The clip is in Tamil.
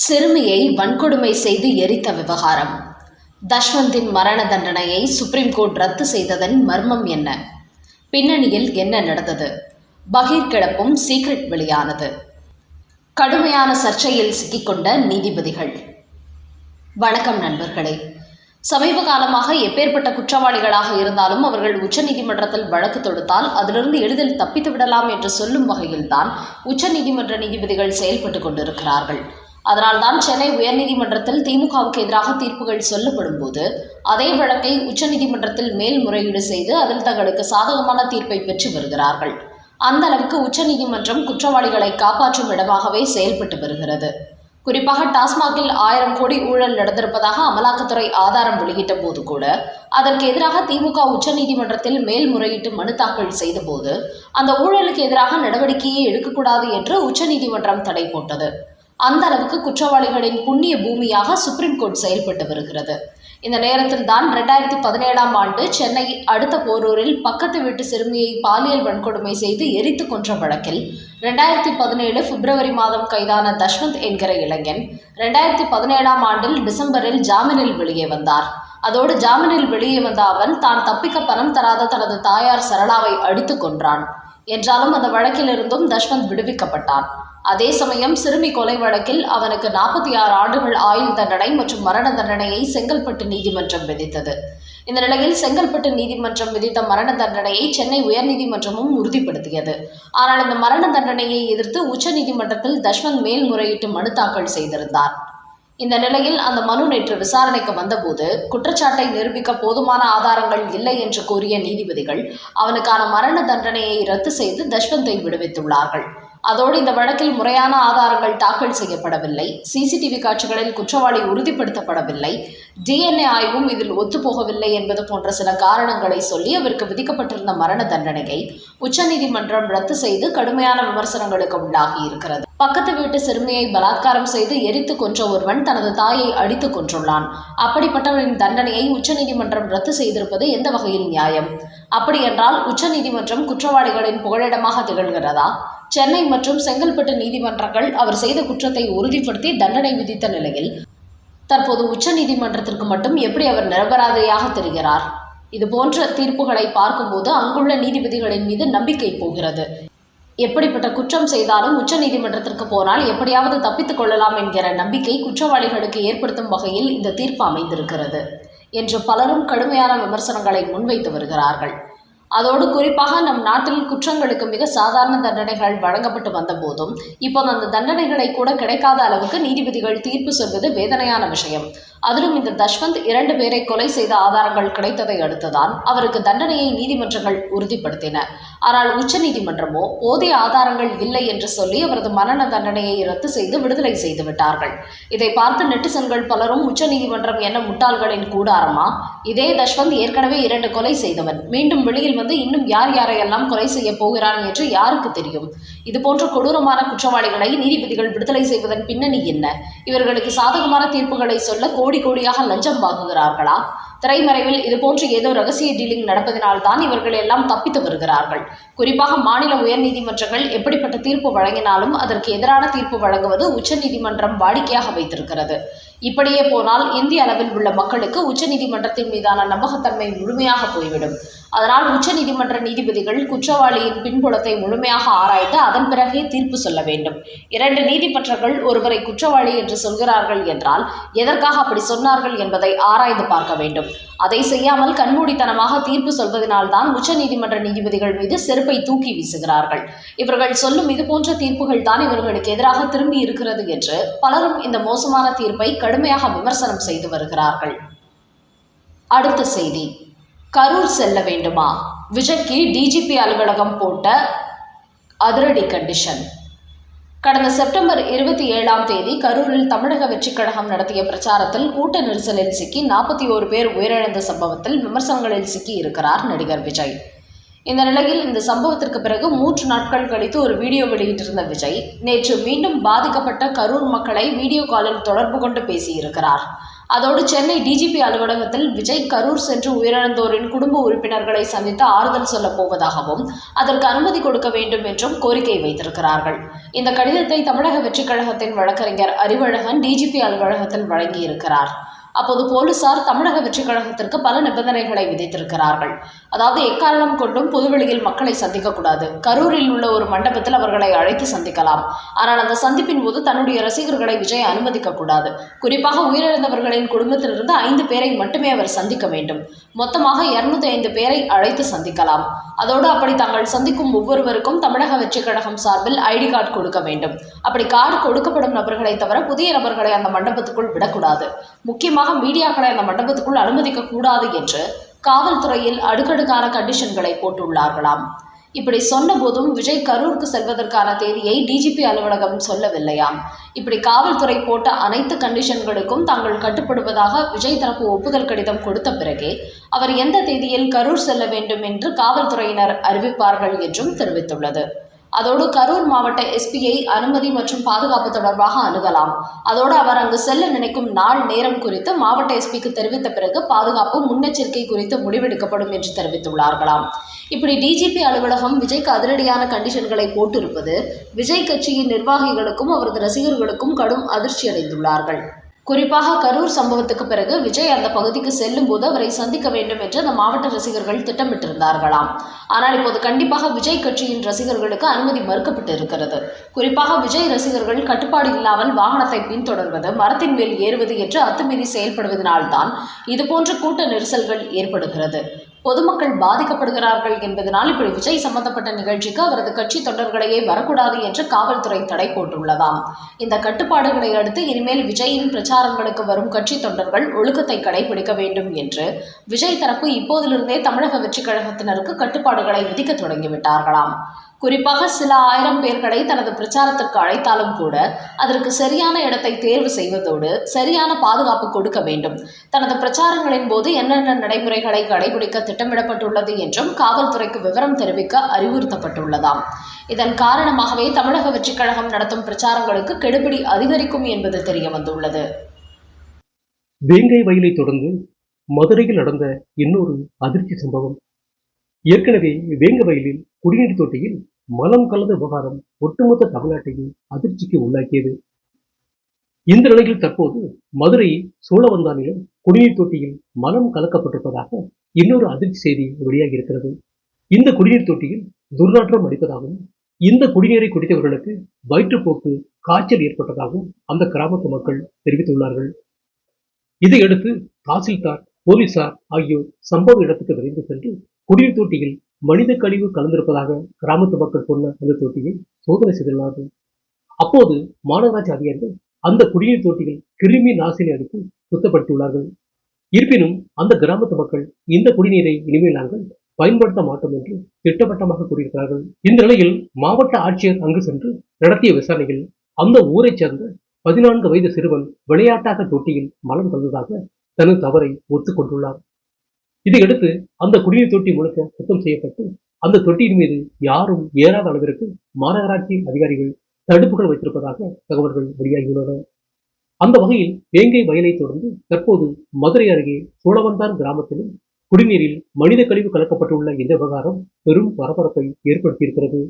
சிறுமியை வன்கொடுமை செய்து எரித்த விவகாரம். தஷ்வந்தின் மரண தண்டனையை சுப்ரீம் கோர்ட் ரத்து செய்ததன் மர்மம் என்ன? பின்னணியில் என்ன நடந்தது? பகீர் கிளப்பும் சீக்ரெட் வெளியானது. கடுமையான சர்ச்சையில் சிக்கிக்கொண்ட நீதிபதிகள். வணக்கம் நண்பர்களே. சமீப காலமாக எப்பேற்பட்ட குற்றவாளிகளாக இருந்தாலும் அவர்கள் உச்சநீதிமன்றத்தில் வழக்கு தொடுத்தால் அதிலிருந்து எளிதில் தப்பித்து விடலாம் என்று சொல்லும் வகையில்தான் உச்சநீதிமன்ற நீதிபதிகள் செயல்பட்டு கொண்டிருக்கிறார்கள். அதனால்தான் சென்னை உயர்நீதிமன்றத்தில் திமுகவுக்கு எதிராக தீர்ப்புகள் சொல்லப்படும் போது அதே வழக்கை உச்சநீதிமன்றத்தில் மேல்முறையீடு செய்து அதில் தங்களுக்கு சாதகமான தீர்ப்பை பெற்று வருகிறார்கள். அந்த அளவுக்கு உச்சநீதிமன்றம் குற்றவாளிகளை காப்பாற்றும் இடமாகவே செயல்பட்டு வருகிறது. குறிப்பாக டாஸ்மாகில் ஆயிரம் கோடி ஊழல் நடந்திருப்பதாக அமலாக்கத்துறை ஆதாரம் வெளியிட்ட போது கூட அதற்கு எதிராக திமுக உச்சநீதிமன்றத்தில் மேல்முறையீட்டு மனு தாக்கல் செய்தபோது அந்த ஊழலுக்கு எதிராக நடவடிக்கையை எடுக்கக்கூடாது என்று உச்சநீதிமன்றம் தடை போட்டது. அந்த அளவுக்கு குற்றவாளிகளின் புண்ணிய பூமியாக சுப்ரீம் கோர்ட் செயல்பட்டு வருகிறது. இந்த நேரத்தில் தான் ரெண்டாயிரத்தி பதினேழாம் ஆண்டு சென்னை அடுத்த போரூரில் பக்கத்து வீட்டு சிறுமியை பாலியல் வன்கொடுமை செய்து எரித்து கொன்ற வழக்கில் ரெண்டாயிரத்தி பதினேழு பிப்ரவரி மாதம் கைதான தஷ்வந்த் என்கிற இளைஞன் ரெண்டாயிரத்தி பதினேழாம் ஆண்டில் டிசம்பரில் ஜாமீனில் வெளியே வந்தார். அதோடு ஜாமீனில் வெளியே வந்த அவன் தான் தப்பிக்க பணம் தராத தனது தாயார் சரளாவை அடித்து கொன்றான். என்றாலும் அந்த வழக்கிலிருந்தும் தஷ்வந்த் விடுவிக்கப்பட்டான். அதே சமயம் சிறுமி கொலை வழக்கில் அவனுக்கு நாற்பத்தி ஆறு ஆண்டுகள் ஆயுள் தண்டனை மற்றும் மரண தண்டனையை செங்கல்பட்டு நீதிமன்றம் விதித்தது. இந்த நிலையில் செங்கல்பட்டு நீதிமன்றம் விதித்த மரண தண்டனையை சென்னை உயர்நீதிமன்றமும் உறுதிப்படுத்தியது. ஆனால் இந்த மரண தண்டனையை எதிர்த்து உச்சநீதிமன்றத்தில் தஷ்வந்த் மேல்முறையீட்டு மனு தாக்கல் செய்திருந்தார். இந்த நிலையில் அந்த மனு நேற்று விசாரணைக்கு வந்தபோது குற்றச்சாட்டை நிரூபிக்க போதுமான ஆதாரங்கள் இல்லை என்று கூறிய நீதிபதிகள் அவனுக்கான மரண தண்டனையை ரத்து செய்து தஷ்வந்தை விடுவித்துள்ளார்கள். அதோடு இந்த வழக்கில் முறையான ஆதாரங்கள் தாக்கல் செய்யப்படவில்லை. சிசிடிவி காட்சிகளில் குற்றவாளி உறுதிப்படுத்தப்படவில்லை. டிஎன்ஏ ஆய்வும் இதில் ஒத்துப்போகவில்லை என்பது போன்ற சில காரணங்களை சொல்லி அவருக்கு விதிக்கப்பட்டிருந்த மரண தண்டனையை உச்சநீதிமன்றம் ரத்து செய்து கடுமையான விமர்சனங்களுக்கு உள்ளாகி இருக்கிறது. பக்கத்து வீட்டு சிறுமியை பலாத்காரம் செய்து எரித்து கொன்ற ஒருவன் தனது தாயை அடித்து கொன்றுள்ளான். அப்படிப்பட்டவரின் தண்டனையை உச்சநீதிமன்றம் ரத்து செய்திருப்பது எந்த வகையில் நியாயம்? அப்படியென்றால் உச்சநீதிமன்றம் குற்றவாளிகளின் புகழிடமாக திகழ்கிறதா? சென்னை மற்றும் செங்கல்பட்டு நீதிமன்றங்கள் அவர் செய்த குற்றத்தை உறுதிப்படுத்தி தண்டனை விதித்த நிலையில் தற்போது உச்சநீதிமன்றத்திற்கு மட்டும் எப்படி அவர் நிரபராதியாக தெரிகிறார்? இது போன்ற தீர்ப்புகளை பார்க்கும்போது அங்குள்ள நீதிபதிகளின் மீது நம்பிக்கை போகிறது. எப்படிப்பட்ட குற்றம் செய்தாலும் உச்சநீதிமன்றத்திற்கு போனால் எப்படியாவது தப்பித்துக் கொள்ளலாம் என்கிற நம்பிக்கை குற்றவாளிகளுக்கு ஏற்படுத்தும் வகையில் இந்த தீர்ப்பு அமைந்திருக்கிறது என்று பலரும் கடுமையான விமர்சனங்களை முன்வைத்து வருகிறார்கள். அதோடு குறிப்பாக நம் நாட்டில் குற்றங்களுக்கு மிக சாதாரண தண்டனைகள் வழங்கப்பட்டு வந்த போதும் இப்போது அந்த தண்டனைகளை கூட கிடைக்காத அளவுக்கு நீதிபதிகள் தீர்ப்பு சொல்வது வேதனையான விஷயம். அதிலும் இந்த தஷ்வந்த் இரண்டு பேரை கொலை செய்த ஆதாரங்கள் கிடைத்ததை அடுத்துதான் அவருக்கு தண்டனையை நீதிமன்றங்கள் உறுதிப்படுத்தின. ஆனால் உச்சநீதிமன்றமோ போதிய ஆதாரங்கள் இல்லை என்று சொல்லி அவரது மரண தண்டனையை ரத்து செய்து விடுதலை செய்து விட்டார்கள். இதை பார்த்து நெட்டிசன்கள் பலரும் உச்சநீதிமன்றம் என்ன முட்டாள்களின் கூடாரமா? இதே தஷ்வந்த் ஏற்கனவே இரண்டு கொலை செய்தவன். மீண்டும் வெளியில் வந்து இன்னும் யார் யாரையெல்லாம் கொலை செய்ய போகிறான் என்று யாருக்கு தெரியும்? இதுபோன்ற கொடூரமான குற்றவாளிகளை நீதிபதிகள் விடுதலை செய்வதன் பின்னணி என்ன? இவர்களுக்கு சாதகமான தீர்ப்புகளை சொல்ல கோடி கோடியாக லஞ்சம் வாங்குகிறார்களா? திரைமறைவில் இதுபோன்று ஏதோ ரகசிய டீலிங் நடப்பதினால் தான் இவர்கள் எல்லாம் தப்பித்து வருகிறார்கள். குறிப்பாக மாநில உயர்நீதிமன்றங்கள் எப்படிப்பட்ட தீர்ப்பு வழங்கினாலும் அதற்கு எதிரான தீர்ப்பு வழங்குவது உச்சநீதிமன்றம் வாடிக்கையாக வைத்திருக்கிறது. இப்படியே போனால் இந்திய அளவில் உள்ள மக்களுக்கு உச்சநீதிமன்றத்தின் மீதான நம்பகத்தன்மை முழுமையாக போய்விடும். அதனால் உச்சநீதிமன்ற நீதிபதிகள் குற்றவாளியின் பின்புலத்தை முழுமையாக ஆராய்ந்து அதன் பிறகே தீர்ப்பு சொல்ல வேண்டும். இரண்டு நீதிமன்றங்கள் ஒருவரை குற்றவாளி என்று சொல்கிறார்கள் என்றால் எதற்காக அப்படி சொன்னார்கள் என்பதை ஆராய்ந்து பார்க்க வேண்டும். அதை செய்யாமல் கண்மூடித்தனமாக தீர்ப்பு சொல்வதனால்தான் உச்சநீதிமன்ற நீதிபதிகள் மீது செருப்பை தூக்கி வீசுகிறார்கள். இவர்கள் சொல்லும் இது போன்ற தீர்ப்புகள் தான் இவர்களுக்கு எதிராக திரும்பி இருக்கிறது என்று பலரும் இந்த மோசமான தீர்ப்பை கடுமையாக விமர்சனம் செய்து வருகிறார்கள். அடுத்த செய்தி. கரூர் செல்ல வேண்டுமா? விஜய்க்கு டிஜிபி அலுவலகம் போட்ட அதிரடி கண்டிஷன் கடந்த செப்டம்பர் இருபத்தி ஏழாம் தேதி கரூரில் தமிழக வெற்றிக் கழகம் நடத்திய பிரச்சாரத்தில் கூட்ட நெரிசலில் சிக்கி நாற்பத்தி ஓரு பேர் உயிரிழந்த சம்பவத்தில் விமர்சனங்களில் சிக்கி இருக்கிறார் நடிகர் விஜய். இந்த நிலையில் இந்த சம்பவத்திற்கு பிறகு மூன்று நாட்கள் கழித்து ஒரு வீடியோ வெளியிட்டிருந்த விஜய் நேற்று மீண்டும் பாதிக்கப்பட்ட கரூர் மக்களை வீடியோ காலில் தொடர்பு கொண்டு பேசியிருக்கிறார். அதோடு சென்னை டிஜிபி அலுவலகத்தில் விஜய் கரூர் சென்று உயிரிழந்தோரின் குடும்ப உறுப்பினர்களை சந்தித்து ஆறுதல் சொல்லப் போவதாகவும் அதற்கு அனுமதி கொடுக்க வேண்டும் என்றும் கோரிக்கை வைத்திருக்கிறார்கள். இந்த கடிதத்தை தமிழக வெற்றிக் கழகத்தின் வழக்கறிஞர் அறிவழகன் டிஜிபி அலுவலகத்தில் வழங்கியிருக்கிறார். அப்போது போலீசார் தமிழக வெற்றிக் கழகத்திற்கு பல நிபந்தனைகளை விதித்திருக்கிறார்கள். அதாவது எக்காரணம் கொண்டும் பொதுவெளியில் மக்களை சந்திக்கக்கூடாது. கரூரில் உள்ள ஒரு மண்டபத்தில் அவர்களை அழைத்து சந்திக்கலாம். ஆனால் அந்த சந்திப்பின் போது தன்னுடைய ரசிகர்களை விஜய் அனுமதிக்க கூடாது குறிப்பாக உயிரிழந்தவர்களின் குடும்பத்திலிருந்து ஐந்து பேரை மட்டுமே அவர் சந்திக்க வேண்டும். மொத்தமாக இருநூத்தி ஐந்து பேரை அழைத்து சந்திக்கலாம். அதோடு அப்படி தாங்கள் சந்திக்கும் ஒவ்வொருவருக்கும் தமிழக வெற்றிக் கழகம் சார்பில் ஐடி கார்டு கொடுக்க வேண்டும். அப்படி கார்டு கொடுக்கப்படும் நபர்களை தவிர புதிய நபர்களை அந்த மண்டபத்துக்குள் விடக்கூடாது. முக்கியமாக மீடியாக்களை அந்த மண்டபத்துக்குள் அனுமதிக்க கூடாது என்று காவல்துறையில் அடுக்கடுக்கான கண்டிஷன்களை போட்டுள்ளார்களாம். இப்படி சொன்னபோதும் விஜய் கரூருக்கு செல்வதற்கான தேதியை டிஜிபி அலுவலகம் சொல்லவில்லையாம் இப்படி காவல்துறை போட்ட அனைத்து கண்டிஷன்களுக்கும் தாங்கள் கட்டுப்படுவதாக விஜய் தரப்பு ஒப்புதல் கடிதம் கொடுத்த பிறகே அவர் எந்த தேதியில் கரூர் செல்ல வேண்டும் என்று காவல்துறையினர் அறிவிப்பார்கள் என்றும் தெரிவித்துள்ளது. அதோடு கரூர் மாவட்ட எஸ்பியை அனுமதி மற்றும் பாதுகாப்பு தொடர்பாக அணுகலாம். அதோடு அவர் அங்கு செல்ல நினைக்கும் நாள் நேரம் குறித்து மாவட்ட எஸ்பிக்கு தெரிவித்த பிறகு பாதுகாப்பு முன்னெச்சரிக்கை குறித்து முடிவெடுக்கப்படும் என்று தெரிவித்துள்ளார்களாம். இப்படி டிஜிபி அலுவலகம் விஜய்க்கு அதிரடியான கண்டிஷன்களை போட்டிருப்பது விஜய் கட்சியின் நிர்வாகிகளுக்கும் அவரது ரசிகர்களுக்கும் கடும் அதிர்ச்சி அடைந்துள்ளார்கள் குறிப்பாக கரூர் சம்பவத்துக்கு பிறகு விஜய் அந்த பகுதிக்கு செல்லும் போது அவரை சந்திக்க வேண்டும் என்று அந்த மாவட்ட ரசிகர்கள் திட்டமிட்டிருந்தார்களாம். ஆனால் இப்போது கண்டிப்பாக விஜய் கட்சியின் ரசிகர்களுக்கு அனுமதி மறுக்கப்பட்டு இருக்கிறது குறிப்பாக விஜய் ரசிகர்கள் கட்டுப்பாடு இல்லாமல் வாகனத்தை பின்தொடர்வது மரத்தின் மேல் ஏறுவது என்று அத்துமீறி செயல்படுவதனால்தான் இதுபோன்ற கூட்ட நெரிசல்கள் ஏற்படுகிறது. பொதுமக்கள் பாதிக்கப்படுகிறார்கள் என்பதனால் இப்படி விஜய் சம்பந்தப்பட்ட நிகழ்ச்சிக்கு அவரது கட்சி தொண்டர்களையே வரக்கூடாது என்று காவல்துறை தடை போட்டுள்ளதாம். இந்த கட்டுப்பாடுகளை அடுத்து இனிமேல் விஜயின் பிரச்சாரங்களுக்கு வரும் கட்சி தொண்டர்கள் ஒழுக்கத்தை கடைபிடிக்க வேண்டும் என்று விஜய் தரப்பு இப்போதிலிருந்தே தமிழக வெற்றிக் கழகத்தினருக்கு கட்டுப்பாடுகளை விதிக்க தொடங்கிவிட்டார்களாம். குறிப்பாக சில ஆயிரம் பேர்களை தனது பிரச்சாரத்திற்கு அழைத்தாலும் கூட அதற்கு சரியான இடத்தை தேர்வு செய்வதோடு சரியான பாதுகாப்பு கொடுக்க வேண்டும். தனது பிரச்சாரங்களின் போது என்னென்ன நடைமுறைகளை கடைபிடிக்க திட்டமிடப்பட்டுள்ளது என்றும் காவல்துறைக்கு விவரம் தெரிவிக்க அறிவுறுத்தப்பட்டுள்ளதாம். இதன் காரணமாகவே தமிழக வெற்றிக் கழகம் நடத்தும் பிரச்சாரங்களுக்கு கெடுபிடி அதிகரிக்கும் என்பது தெரிய வந்துள்ளது. வேங்கை வயலை தொடர்ந்து மதுரையில் நடந்த இன்னொரு அதிர்ச்சி சம்பவம். ஏற்கனவே வேங்க வயலில் குடிநீர் தொட்டியில் மலம் கலந்த விவகாரம் ஒட்டுமொத்த தமிழ்நாட்டையும் அதிர்ச்சிக்கு உள்ளாக்கியது. இந்த நிலையில் தற்போது மதுரை சோழவந்தானிலும் குடிநீர் தொட்டியில் மலம் கலக்கப்பட்டிருப்பதாக இன்னொரு அதிர்ச்சி செய்தி வெளியாகி இருக்கிறது இந்த குடிநீர் தொட்டியில் துர்நாற்றம் அடிப்பதாகவும் இந்த குடிநீரை குடித்தவர்களுக்கு வயிற்றுப்போக்கு காய்ச்சல் ஏற்பட்டதாகவும் அந்த கிராமத்து மக்கள் தெரிவித்துள்ளார்கள். இதையடுத்து தாசில்தார் போலீசார் ஆகியோர் சம்பவ இடத்துக்கு விரைந்து சென்று குடிநீர் தொட்டியில் மனித கழிவு கலந்திருப்பதாக கிராமத்து மக்கள் சொன்ன அந்த தொட்டியை சோதனை செய்துள்ளார்கள் அப்போது மாநகராட்சி அதிகாரிகள் அந்த குடிநீர் தொட்டியில் கிருமி நாசினி அடித்து சுத்தப்படுத்தியுள்ளார்கள். இருப்பினும் அந்த கிராமத்து மக்கள் இந்த குடிநீரை இனிமேல் நாங்கள் பயன்படுத்த மாட்டோம் என்று திட்டவட்டமாக கூறியிருக்கிறார்கள். இந்த நிலையில் மாவட்ட ஆட்சியர் அங்கு சென்று நடத்திய விசாரணையில் அந்த ஊரைச் சேர்ந்த பதினான்கு வயது சிறுவன் விளையாட்டாக தொட்டியில் மலம் கலந்ததாக தனது தவறை ஒத்துக்கொண்டுள்ளார். இதையடுத்து அந்த குடிநீர் தொட்டி முழுக்க சுத்தம் செய்யப்பட்டு அந்த தொட்டியின் மீது யாரும் ஏறாத அளவிற்கு மாநகராட்சி அதிகாரிகள் தடுப்புகள் வைத்திருப்பதாக தகவல்கள் வெளியாகியுள்ளன. அந்த வகையில் வேங்கை வயலை தொடர்ந்து தற்போது மதுரை அருகே சோழவந்தான் கிராமத்திலும் குடிநீரில் மனித கழிவு கலக்கப்பட்டுள்ள இந்த விவகாரம் பெரும் பரபரப்பை ஏற்படுத்தியிருக்கிறது.